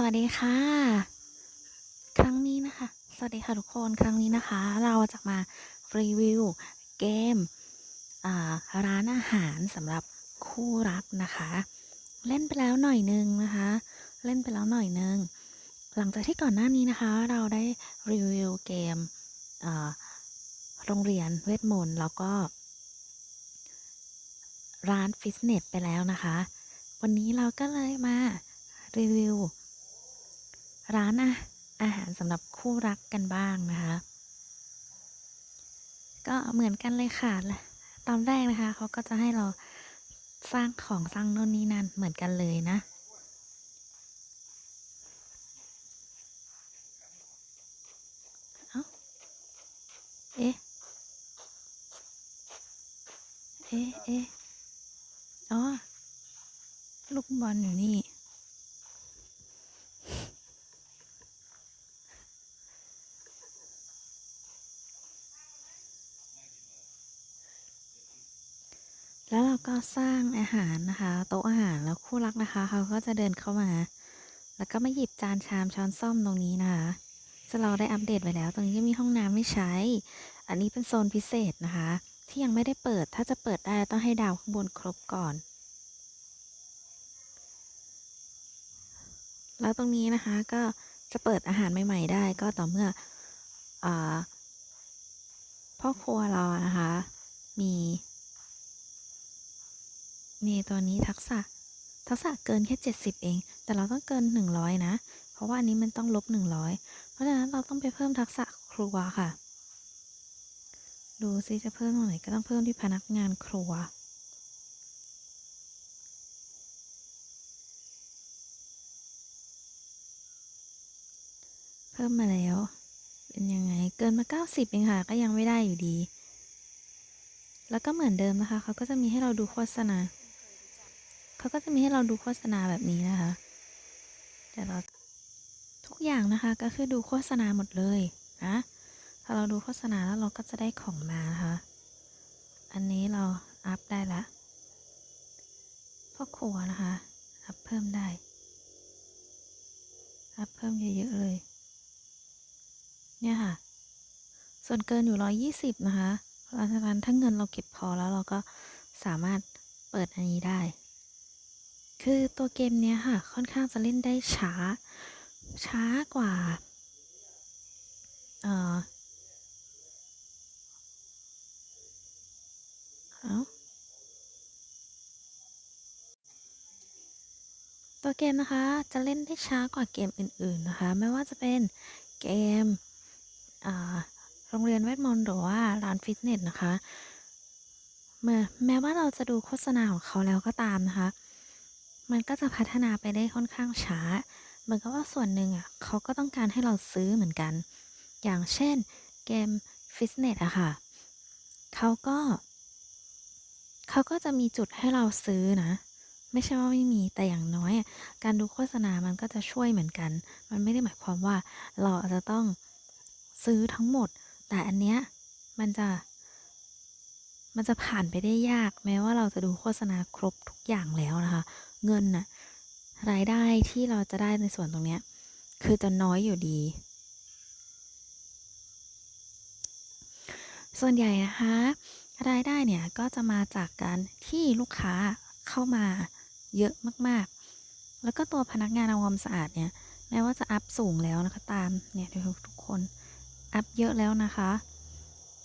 สวัสดีค่ะ ครั้งนี้นะคะ สวัสดีค่ะทุกคนครั้งนี้นะคะ เราจะมารีวิวเกมร้านอาหารสำหรับคู่รักนะคะ เล่นไปแล้วหน่อยนึงนะคะ เล่นไปแล้วหน่อยนึง หลังจากที่ก่อนหน้านี้นะคะ เราได้รีวิวเกมโรงเรียนเวทมนต์แล้วก็ ร้านฟิตเนสไปแล้วนะคะ วันนี้เราก็เลยมารีวิว ร้านอาอาหารสำหรับคู่รักกันบ้างนะคะ ก็เหมือนกันเลยค่ะและตอนแรกนะคะเขาก็จะให้เราสร้างของสร้างโน่นนี่นั่นเหมือนกันเลยนะ เอ้า เอ๊ะ เอ๊ะ เอ๊ะ อ๋อ ลูกบอลอยู่นี่ แล้วเรา ก็สร้างอาหารนะคะ โต๊ะอาหารแล้วคู่รักนะคะ เขาก็จะเดินเข้ามา แล้วก็มาหยิบจานชามช้อนส้อมตรงนี้นะคะจะเราได้อัปเดตไว้แล้ว ตรงนี้ก็มีห้องน้ำไม่ใช้ อันนี้เป็นโซนพิเศษนะคะ ที่ยังไม่ได้เปิดถ้าจะเปิดได้ต้องให้ดาวข้างบนครบก่อน แล้วตรงนี้นะคะก็จะเปิดอาหารใหม่ ๆ ได้ก็ต่อเมื่ออพ่อครัวเรานะคะ มี มีตัวนี้ทักษะ ทักษะเกินแค่ 70 เอง แต่เราต้องเกิน 100 นะ เพราะว่าอันนี้มันต้องลบ 100 เพราะฉะนั้นเราต้องไปเพิ่มทักษะครัวค่ะ ดูซิจะเพิ่มตรงไหนก็ต้องเพิ่มที่พนักงานครัวเพิ่มมาแล้ว เป็นยังไง เกินมา 90 เองค่ะ ก็ยังไม่ได้อยู่ดี แล้วก็เหมือนเดิมนะคะ เขาก็จะมีให้เราดูโฆษณา เขาก็จะมีให้เราดูโฆษณาแบบนี้นะคะ แต่เราทุกอย่างนะคะก็คือดูโฆษณาหมดเลยนะพอเราดูโฆษณาแล้วเราก็จะได้ของมานะคะ อันนี้เราอัพได้ละพ่อครัวนะคะ อัพเพิ่มได้ อัพเพิ่มเยอะๆเลย เนี่ยค่ะ ส่วนเกินอยู่ร้อยี่สิบนะคะเพราะฉะนั้นถ้าเงินเราเก็บพอแล้วเราก็สามารถเปิดอันนี้ได้ คือตัวเกมเนี้ยค่ะ ค่อนข้างจะเล่นได้ช้า ช้ากว่า เอ่อตัวเกมนะคะจะเล่นได้ช้ากว่าเกมอื่น ๆนะคะ ไม่ว่าจะเป็นเกมโรงเรียนเวทมนต์หรือว่าร้านฟิตเนสนะคะเมื่อแม้ว่าเราจะดูโฆษณาของเขาแล้วก็ตามนะคะ มันก็จะพัฒนาไปได้ค่อนข้างช้า เหมือนกับว่าส่วนหนึ่งอะเขาก็ต้องการให้เราซื้อเหมือนกัน อย่างเช่นเกมฟิตเนสอะค่ะเขาก็เขาก็จะมีจุดให้เราซื้อนะ ไม่ใช่ว่าไม่มีแต่อย่างน้อยการดูโฆษณามันก็จะช่วยเหมือนกัน มันไม่ได้หมายความว่าเราอาจจะต้องซื้อทั้งหมด แต่อันเนี้ยมันจะ มันจะผ่านไปได้ยาก แม้ว่าเราจะดูโฆษณาครบทุกอย่างแล้วนะคะ เงินน่ะรายได้ที่เราจะได้ในส่วนตรงเนี้ย คือจะน้อยอยู่ดี ส่วนใหญ่นะคะ รายได้เนี่ยก็จะมาจากการที่ลูกค้าเข้ามาเยอะมากๆ แล้วก็ตัวพนักงานทำความสะอาดเนี่ยแม้ว่าจะอัพสูงแล้วนะคะตามเนี่ยทุกทุกคนอัพเยอะแล้วนะคะ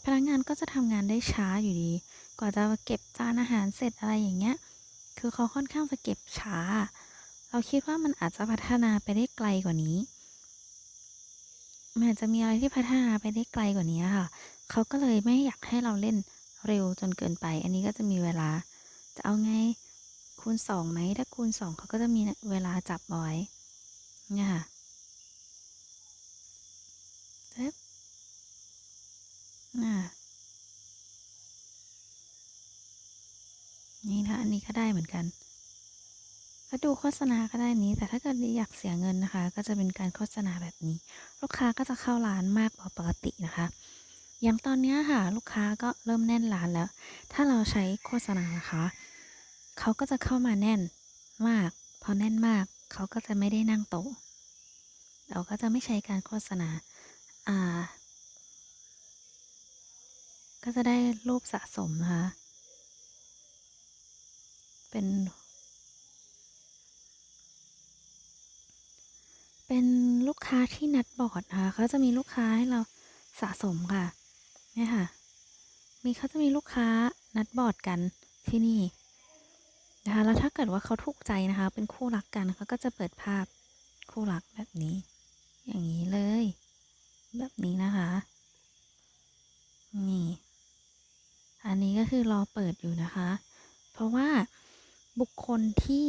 พนักงานก็จะทำงานได้ช้าอยู่ดี กว่าจะเก็บจานอาหารเสร็จอะไรอย่างเงี้ย คือเขาค่อนข้างจะเก็บช้า เราคิดว่ามันอาจจะพัฒนาไปได้ไกลกว่านี้ มันอาจจะมีอะไรที่พัฒนาไปได้ไกลกว่านี้ค่ะ เขาก็เลยไม่อยากให้เราเล่นเร็วจนเกินไป อันนี้ก็จะมีเวลา จะเอาไงคูณสองไหมถ้าคูณสองเขาก็จะมีเวลาจับเอาไว้เนี่ยค่ะเอ๊บอ่า นี่นะอันนี้ก็ ได้เหมือนกันก็ดูโฆษณาก็ได้นี้ แต่ถ้าเกิดอยากเสียเงินนะคะ ก็จะเป็นการโฆษณาแบบนี้ ลูกค้าก็จะเข้าร้านมากกว่าปกตินะคะ อย่างตอนนี้ค่ะลูกค้าก็เริ่มแน่นร้านแล้ว ถ้าเราใช้โฆษณานะคะเขาก็จะเข้ามาแน่นมาก พอแน่นมากเขาก็จะไม่ได้นั่งโต๊ะเราก็จะไม่ใช้การโฆษณาอ่า ก็จะได้รูปสะสมนะคะ เป็น เป็นลูกค้าที่นัดบอร์ดนะคะเขาจะมีลูกค้าให้เราสะสมค่ะเนี่ยค่ะ มีเขาจะมีลูกค้านัดบอร์ดกันที่นี่นะคะแล้วถ้าเกิดว่าเขาถูกใจนะคะ เป็นคู่รักกันเขาก็จะเปิดภาพคู่รักแบบนี้ อย่างนี้เลย แบบนี้นะคะ นี่ อันนี้ก็คือรอเปิดอยู่นะคะ เพราะว่า บุคคลที่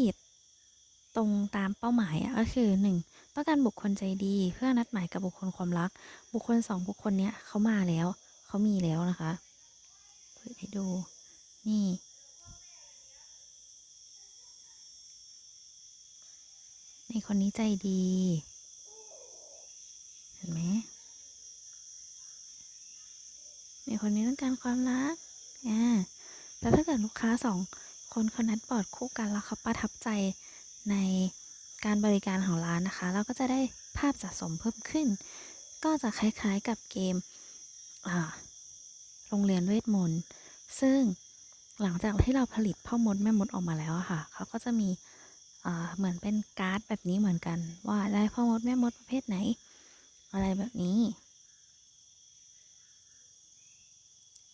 ตรงตามเป้าหมายอะก็คือหนึ่งต้องการบุคคลใจดีเพื่อนัดหมายกับบุคคลความรัก บุคคลสองบุคคลเนี้ยเขามาแล้ว เขามีแล้วนะคะเปิดให้ดูนี่ในคนนี้ใจดี เห็นไหมในคนนี้ต้องการความรักอ่าแล้วถ้าเกิดลูกค้าสอง คนเขานัดบอร์ดคู่กันแล้วเขาประทับใจในการบริการของร้านนะคะ เราก็จะได้ภาพสะสมเพิ่มขึ้น ก็จะคล้ายๆกับเกมโรงเรียนเวทมนต์ ซึ่งหลังจากที่เราผลิตพ่อมดแม่มดออกมาแล้วค่ะ เขาก็จะมีเหมือนเป็นการ์ดแบบนี้เหมือนกัน ว่าได้พ่อมดแม่มดประเภทไหน อะไรแบบนี้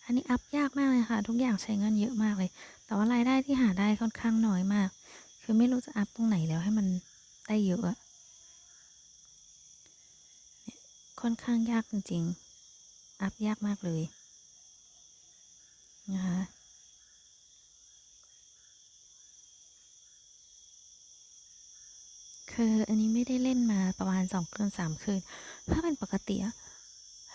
อั นนี้อัพยากมากเลยค่ะ ทุกอย่างใช้เงินเยอะมากเลย แต่ว่ารายได้ที่หาได้ค่อนข้างน้อยมาก คือไม่รู้จะอัพตรงไหนแล้วให้มันได้เยอะอะค่อนข้างยากจริงๆ อัพยากมากเลยนะคะคืออันนี้ไม่ได้เล่นมาประมาณสองคืนสามคืน ถ้าเป็นปกติอะ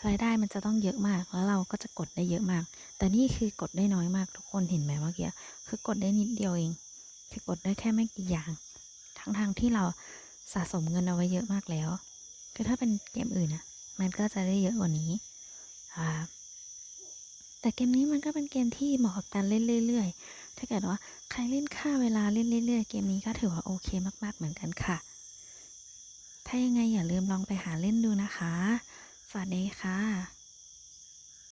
รายได้มันจะต้องเยอะมาก แล้วเราก็จะกดได้เยอะมาก แต่นี่คือกดได้น้อยมากทุกคนเห็นไหมเมื่อกี้คือกดได้นิดเดียวเอง คือกดได้แค่ไม่กี่อย่าง ทั้งทางที่เราสะสมเงินเอาไว้เยอะมากแล้ว คือถ้าเป็นเกมอื่นอะมันก็จะได้เยอะกว่านี้อ่าแต่เกมนี้มันก็เป็นเกมที่เหมาะกับการเล่นเรื่อยๆ ถ้าเกิดว่าใครเล่นค่าเวลาเล่นเรื่อยๆ เกมนี้ก็ถือว่าโอเคมากๆเหมือนกันค่ะ ถ้ายังไงอย่าลืมลองไปหาเล่นดูนะคะ วัสดีค่ะ